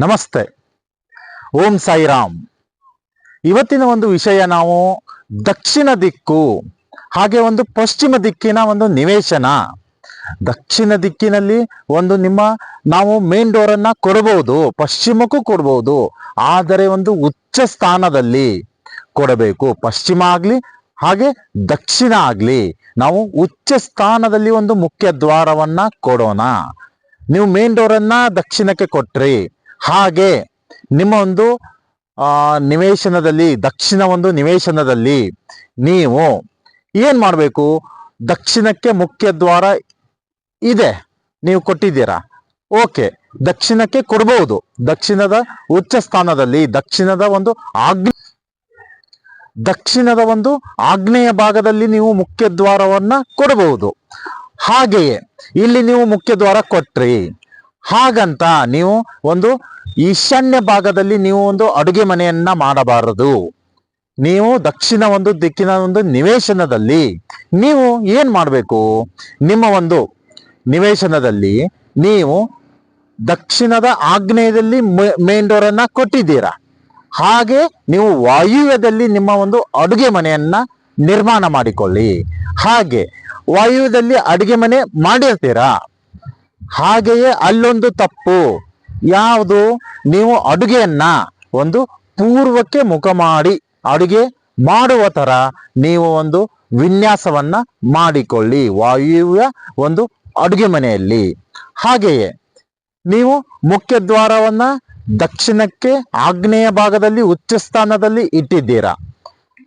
ನಮಸ್ತೆ. ಓಂ ಸಾಯಿರಾಮ್. ಇವತ್ತಿನ ಒಂದು ವಿಷಯ ನಾವು ದಕ್ಷಿಣ ದಿಕ್ಕು, ಹಾಗೆ ಒಂದು ಪಶ್ಚಿಮ ದಿಕ್ಕಿನ ಒಂದು ನಿವೇಶನ. ದಕ್ಷಿಣ ದಿಕ್ಕಿನಲ್ಲಿ ಒಂದು ನಿಮ್ಮ ನಾವು ಮೇನ್ ಡೋರ್ ಅನ್ನ ಕೊಡಬಹುದು, ಪಶ್ಚಿಮಕ್ಕೂ ಕೊಡಬಹುದು, ಆದರೆ ಒಂದು ಉಚ್ಚ ಸ್ಥಾನದಲ್ಲಿ ಕೊಡಬೇಕು. ಪಶ್ಚಿಮ ಆಗಲಿ, ಹಾಗೆ ದಕ್ಷಿಣ ಆಗಲಿ, ನಾವು ಉಚ್ಚ ಸ್ಥಾನದಲ್ಲಿ ಒಂದು ಮುಖ್ಯ ದ್ವಾರವನ್ನ ಕೊಡೋಣ. ನೀವು ಮೇನ್ ಡೋರ್ ಅನ್ನ ದಕ್ಷಿಣಕ್ಕೆ ಕೊಟ್ರಿ. ಹಾಗೆ ನಿಮ್ಮ ಒಂದು ನಿವೇಶನದಲ್ಲಿ, ದಕ್ಷಿಣ ಒಂದು ನಿವೇಶನದಲ್ಲಿ ನೀವು ಏನು ಮಾಡಬೇಕು? ದಕ್ಷಿಣಕ್ಕೆ ಮುಖ್ಯ ದ್ವಾರ ಇದೆ, ನೀವು ಕೊಟ್ಟಿದ್ದೀರಾ? ಓಕೆ, ದಕ್ಷಿಣಕ್ಕೆ ಕೊಡಬಹುದು ದಕ್ಷಿಣದ ಉಚ್ಚ ಸ್ಥಾನದಲ್ಲಿ, ದಕ್ಷಿಣದ ಒಂದು ಆಗ್ನೇ, ದಕ್ಷಿಣದ ಒಂದು ಆಗ್ನೇಯ ಭಾಗದಲ್ಲಿ ನೀವು ಮುಖ್ಯ ದ್ವಾರವನ್ನ ಕೊಡಬಹುದು ಹಾಗೆಯೇ, ಇಲ್ಲಿ ನೀವು ಮುಖ್ಯ ದ್ವಾರ ಕೊಟ್ರಿ. ಹಾಗಂತ ನೀವು ಒಂದು ಈಶಾನ್ಯ ಭಾಗದಲ್ಲಿ ನೀವು ಒಂದು ಅಡುಗೆ ಮನೆಯನ್ನ ಮಾಡಬಾರದು. ನೀವು ದಕ್ಷಿಣ ಒಂದು, ದಿಕ್ಕಿನ ಒಂದು ನಿವೇಶನದಲ್ಲಿ ನೀವು ಏನ್ ಮಾಡಬೇಕು? ನಿಮ್ಮ ಒಂದು ನಿವೇಶನದಲ್ಲಿ ನೀವು ದಕ್ಷಿಣದ ಆಗ್ನೇಯದಲ್ಲಿ ಮೇನ್ ಡೋರ್ ಅನ್ನ ಕೊಟ್ಟಿದ್ದೀರಾ. ಹಾಗೆ ನೀವು ವಾಯುವ್ಯದಲ್ಲಿ ನಿಮ್ಮ ಒಂದು ಅಡುಗೆ ಮನೆಯನ್ನ ನಿರ್ಮಾಣ ಮಾಡಿಕೊಳ್ಳಿ. ಹಾಗೆ ವಾಯುವ್ಯದಲ್ಲಿ ಅಡುಗೆ ಮನೆ ಮಾಡಿರ್ತೀರಾ? ಹಾಗೆಯೇ ಅಲ್ಲೊಂದು ತಪ್ಪು. ಯಾವುದು? ನೀವು ಅಡುಗೆಯನ್ನ ಒಂದು ಪೂರ್ವಕ್ಕೆ ಮುಖ ಮಾಡಿ ಅಡುಗೆ ಮಾಡುವ ತರ ನೀವು ಒಂದು ವಿನ್ಯಾಸವನ್ನ ಮಾಡಿಕೊಳ್ಳಿ. ವಾಯುವ್ಯ ಒಂದು ಅಡುಗೆ ಮನೆಯಲ್ಲಿ. ಹಾಗೆಯೇ ನೀವು ಮುಖ್ಯ ದ್ವಾರವನ್ನ ದಕ್ಷಿಣಕ್ಕೆ ಆಗ್ನೇಯ ಭಾಗದಲ್ಲಿ ಉಚ್ಚ ಸ್ಥಾನದಲ್ಲಿ ಇಟ್ಟಿದ್ದೀರಾ?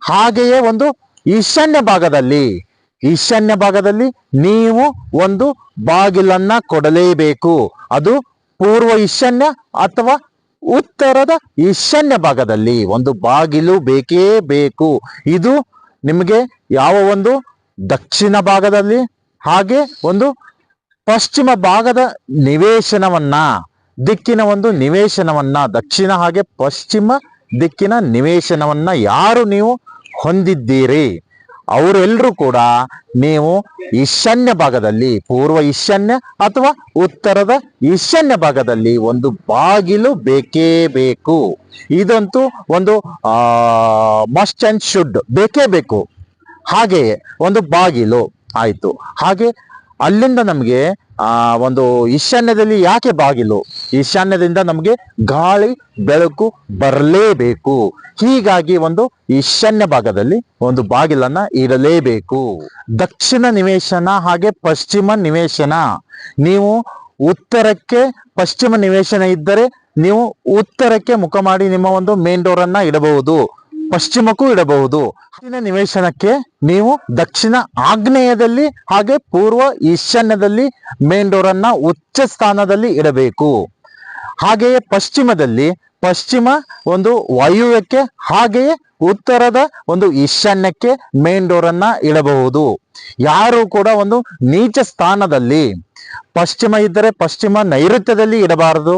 ಹಾಗೆಯೇ ಒಂದು ಈಶಾನ್ಯ ಭಾಗದಲ್ಲಿ. ಈಶಾನ್ಯ ಭಾಗದಲ್ಲಿ ನೀವು ಒಂದು ಬಾಗಿಲನ್ನ ಕೊಡಲೇಬೇಕು. ಅದು ಪೂರ್ವ ಈಶಾನ್ಯ ಅಥವಾ ಉತ್ತರದ ಈಶಾನ್ಯ ಭಾಗದಲ್ಲಿ ಒಂದು ಬಾಗಿಲು ಬೇಕೇ ಬೇಕು. ಇದು ನಿಮಗೆ ಯಾವ ಒಂದು ದಕ್ಷಿಣ ಭಾಗದಲ್ಲಿ ಹಾಗೆ ಒಂದು ಪಶ್ಚಿಮ ಭಾಗದ ನಿವೇಶನವನ್ನ, ದಿಕ್ಕಿನ ಒಂದು ನಿವೇಶನವನ್ನ, ದಕ್ಷಿಣ ಹಾಗೆ ಪಶ್ಚಿಮ ದಿಕ್ಕಿನ ನಿವೇಶನವನ್ನ ಯಾರು ನೀವು ಹೊಂದಿದ್ದೀರಿ? ಅವರೆಲ್ಲರೂ ಕೂಡ ನೀವು ಈಶಾನ್ಯ ಭಾಗದಲ್ಲಿ, ಪೂರ್ವ ಈಶಾನ್ಯ ಅಥವಾ ಉತ್ತರದ ಈಶಾನ್ಯ ಭಾಗದಲ್ಲಿ ಒಂದು ಬಾಗಿಲು ಬೇಕೇ ಬೇಕು. ಇದಂತೂ ಒಂದು ಮಸ್ಟ್ ಅಂಡ್ ಶುಡ್ ಬೇಕೇ ಬೇಕು. ಹಾಗೆಯೇ ಒಂದು ಬಾಗಿಲು ಆಯ್ತು. ಹಾಗೆ ಅಲ್ಲಿಂದ ನಮಗೆ ಆ, ಒಂದು ಈಶಾನ್ಯದಲ್ಲಿ ಯಾಕೆ ಬಾಗಿಲು? ಈಶಾನ್ಯದಿಂದ ನಮಗೆ ಗಾಳಿ, ಬೆಳಕು ಬರಲೇಬೇಕು. ಹೀಗಾಗಿ ಒಂದು ಈಶಾನ್ಯ ಭಾಗದಲ್ಲಿ ಒಂದು ಬಾಗಿಲನ್ನ ಇಡಲೇಬೇಕು. ದಕ್ಷಿಣ ನಿವೇಶನ ಹಾಗೆ ಪಶ್ಚಿಮ ನಿವೇಶನ. ನೀವು ಉತ್ತರಕ್ಕೆ ಪಶ್ಚಿಮ ನಿವೇಶನ ಇದ್ದರೆ ನೀವು ಉತ್ತರಕ್ಕೆ ಮುಖ ಮಾಡಿ ನಿಮ್ಮ ಒಂದು ಮೇನ್ ಡೋರ್ ಅನ್ನ ಇಡಬಹುದು. ಪಶ್ಚಿಮಕ್ಕೂ ಇಡಬಹುದು. ನಿವೇಶನಕ್ಕೆ ನೀವು ದಕ್ಷಿಣ ಆಗ್ನೇಯದಲ್ಲಿ ಹಾಗೆ ಪೂರ್ವ ಈಶಾನ್ಯದಲ್ಲಿ ಮೇನ್ ಡೋರ್ ಅನ್ನ ಉಚ್ಚ ಸ್ಥಾನದಲ್ಲಿ ಇಡಬೇಕು. ಹಾಗೆಯೇ ಪಶ್ಚಿಮದಲ್ಲಿ ಪಶ್ಚಿಮ ಒಂದು ವಾಯುವ್ಯಕ್ಕೆ ಹಾಗೆಯೇ ಉತ್ತರದ ಒಂದು ಈಶಾನ್ಯಕ್ಕೆ ಮೇನ್ ಡೋರ್ ಅನ್ನ ಇಡಬಹುದು. ಯಾರು ಕೂಡ ಒಂದು ನೀಚ ಸ್ಥಾನದಲ್ಲಿ ಪಶ್ಚಿಮ ಇದ್ದರೆ ಪಶ್ಚಿಮ ನೈಋತ್ಯದಲ್ಲಿ ಇಡಬಾರದು.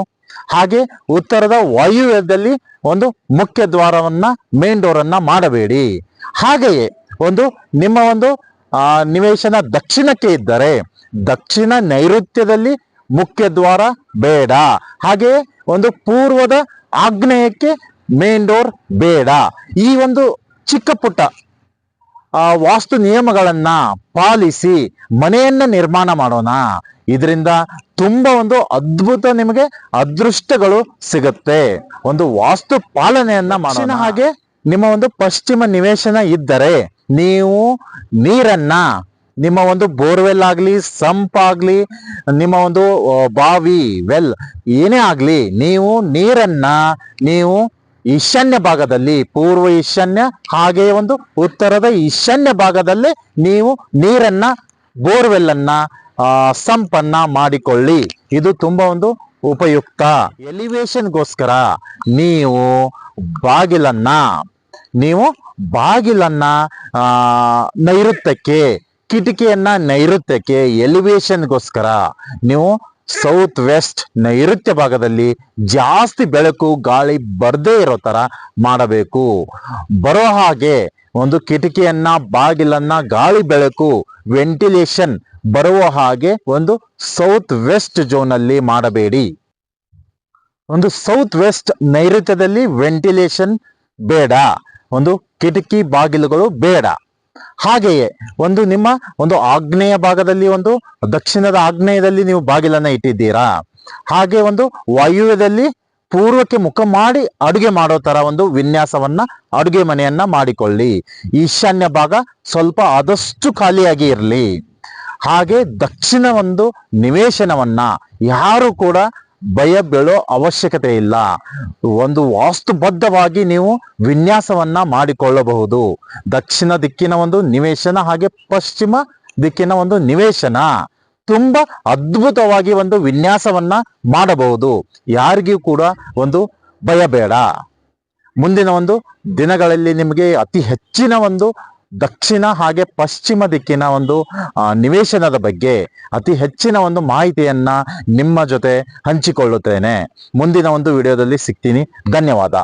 ಹಾಗೆ ಉತ್ತರದ ವಾಯುವ್ಯದಲ್ಲಿ ಒಂದು ಮುಖ್ಯ ದ್ವಾರವನ್ನ ಮೇನ್ ಡೋರ್ ಅನ್ನ ಮಾಡಬೇಡಿ. ಹಾಗೆಯೇ ಒಂದು ನಿಮ್ಮ ಒಂದು, ಆ, ನಿವೇಶನ ದಕ್ಷಿಣಕ್ಕೆ ಇದ್ದರೆ, ದಕ್ಷಿಣ ನೈಋತ್ಯದಲ್ಲಿ ಮುಖ್ಯ ದ್ವಾರ ಬೇಡ. ಹಾಗೆಯೇ ಒಂದು ಪೂರ್ವದ ಆಗ್ನೇಯಕ್ಕೆ ಮೇನ್ ಡೋರ್ ಬೇಡ. ಈ ಒಂದು ಚಿಕ್ಕ ಪುಟ್ಟ ಆ ವಾಸ್ತು ನಿಯಮಗಳನ್ನ ಪಾಲಿಸಿ ಮನೆಯನ್ನ ನಿರ್ಮಾಣ ಮಾಡೋಣ. ಇದರಿಂದ ತುಂಬಾ ಒಂದು ಅದ್ಭುತ ನಿಮಗೆ ಅದೃಷ್ಟಗಳು ಸಿಗುತ್ತೆ. ಒಂದು ವಾಸ್ತು ಪಾಲನೆಯನ್ನ ಮಾಡೋಣ. ಹಾಗೆ ನಿಮ್ಮ ಒಂದು ಪಶ್ಚಿಮ ನಿವೇಶನ ಇದ್ದರೆ ನೀವು ನೀರನ್ನ ನಿಮ್ಮ ಒಂದು ಬೋರ್ವೆಲ್ ಆಗ್ಲಿ ಸಂಪ್ ಆಗ್ಲಿ ನಿಮ್ಮ ಒಂದು ಬಾವಿ ವೆಲ್ ಏನೇ ಆಗ್ಲಿ ನೀವು ನೀರನ್ನ ನೀವು ಈಶಾನ್ಯ ಭಾಗದಲ್ಲಿ ಪೂರ್ವ ಈಶಾನ್ಯ, ಹಾಗೆ ಒಂದು ಉತ್ತರದ ಈಶಾನ್ಯ ಭಾಗದಲ್ಲಿ ನೀವು ನೀರನ್ನ ಬೋರ್ವೆಲ್ ಅನ್ನ ಸಂಪನ್ನ ಮಾಡಿಕೊಳ್ಳಿ. ಇದು ತುಂಬಾ ಒಂದು ಉಪಯುಕ್ತ. ಎಲಿವೇಶನ್ಗೋಸ್ಕರ ನೀವು ಬಾಗಿಲನ್ನ ನೀವು ಬಾಗಿಲನ್ನ ನೈಋತ್ಯಕ್ಕೆ, ಕಿಟಕಿಯನ್ನ ನೈಋತ್ಯಕ್ಕೆ ಎಲಿವೇಶನ್ಗೋಸ್ಕರ ನೀವು ಸೌತ್ ವೆಸ್ಟ್ ನೈಋತ್ಯ ಭಾಗದಲ್ಲಿ ಜಾಸ್ತಿ ಬೆಳಕು, ಗಾಳಿ ಬರ್ದೇ ಇರೋ ತರ ಮಾಡಬೇಕು. ಬರೋ ಹಾಗೆ ಒಂದು ಕಿಟಕಿಯನ್ನ, ಬಾಗಿಲನ್ನ, ಗಾಳಿ ಬೆಳಕು ವೆಂಟಿಲೇಷನ್ ಬರುವ ಹಾಗೆ ಒಂದು ಸೌತ್ ವೆಸ್ಟ್ ಝೋನ್ ಅಲ್ಲಿ ಮಾಡಬೇಡಿ. ಒಂದು ಸೌತ್ ವೆಸ್ಟ್ ನೈಋತ್ಯದಲ್ಲಿ ವೆಂಟಿಲೇಷನ್ ಬೇಡ. ಒಂದು ಕಿಟಕಿ, ಬಾಗಿಲುಗಳು ಬೇಡ. ಹಾಗೆಯೇ ಒಂದು ನಿಮ್ಮ ಒಂದು ಆಗ್ನೇಯ ಭಾಗದಲ್ಲಿ ಒಂದು ದಕ್ಷಿಣದ ಆಗ್ನೇಯದಲ್ಲಿ ನೀವು ಬಾಗಿಲನ್ನ ಇಟ್ಟಿದ್ದೀರಾ? ಹಾಗೆ ಒಂದು ವಾಯುವ್ಯದಲ್ಲಿ ಪೂರ್ವಕ್ಕೆ ಮುಖ ಮಾಡಿ ಅಡುಗೆ ಮಾಡೋ ತರ ಒಂದು ವಿನ್ಯಾಸವನ್ನ ಅಡುಗೆ ಮನೆಯನ್ನ ಮಾಡಿಕೊಳ್ಳಿ. ಈಶಾನ್ಯ ಭಾಗ ಸ್ವಲ್ಪ ಆದಷ್ಟು ಖಾಲಿಯಾಗಿ ಇರಲಿ. ಹಾಗೆ ದಕ್ಷಿಣ ಒಂದು ನಿವೇಶನವನ್ನ ಯಾರು ಕೂಡ ಭಯ ಬೀಳೋ ಅವಶ್ಯಕತೆ ಇಲ್ಲ. ಒಂದು ವಾಸ್ತುಬದ್ಧವಾಗಿ ನೀವು ವಿನ್ಯಾಸವನ್ನ ಮಾಡಿಕೊಳ್ಳಬಹುದು. ದಕ್ಷಿಣ ದಿಕ್ಕಿನ ಒಂದು ನಿವೇಶನ ಹಾಗೆ ಪಶ್ಚಿಮ ದಿಕ್ಕಿನ ಒಂದು ನಿವೇಶನ. ತುಂಬಾ ಅದ್ಭುತವಾಗಿ ಒಂದು ವಿನ್ಯಾಸವನ್ನ ಮಾಡಬಹುದು. ಯಾರಿಗೂ ಕೂಡ ಒಂದು ಭಯ ಬೇಡ. ಮುಂದಿನ ಒಂದು ದಿನಗಳಲ್ಲಿ ನಿಮಗೆ ಅತಿ ಹೆಚ್ಚಿನ ಒಂದು ದಕ್ಷಿಣ ಹಾಗೆ ಪಶ್ಚಿಮ ದಿಕ್ಕಿನ ಒಂದು ನಿವೇಶನದ ಬಗ್ಗೆ ಅತಿ ಹೆಚ್ಚಿನ ಒಂದು ಮಾಹಿತಿಯನ್ನ ನಿಮ್ಮ ಜೊತೆ ಹಂಚಿಕೊಳ್ಳುತ್ತೇನೆ. ಮುಂದಿನ ಒಂದು ವಿಡಿಯೋದಲ್ಲಿ ಸಿಗ್ತೀನಿ. ಧನ್ಯವಾದ.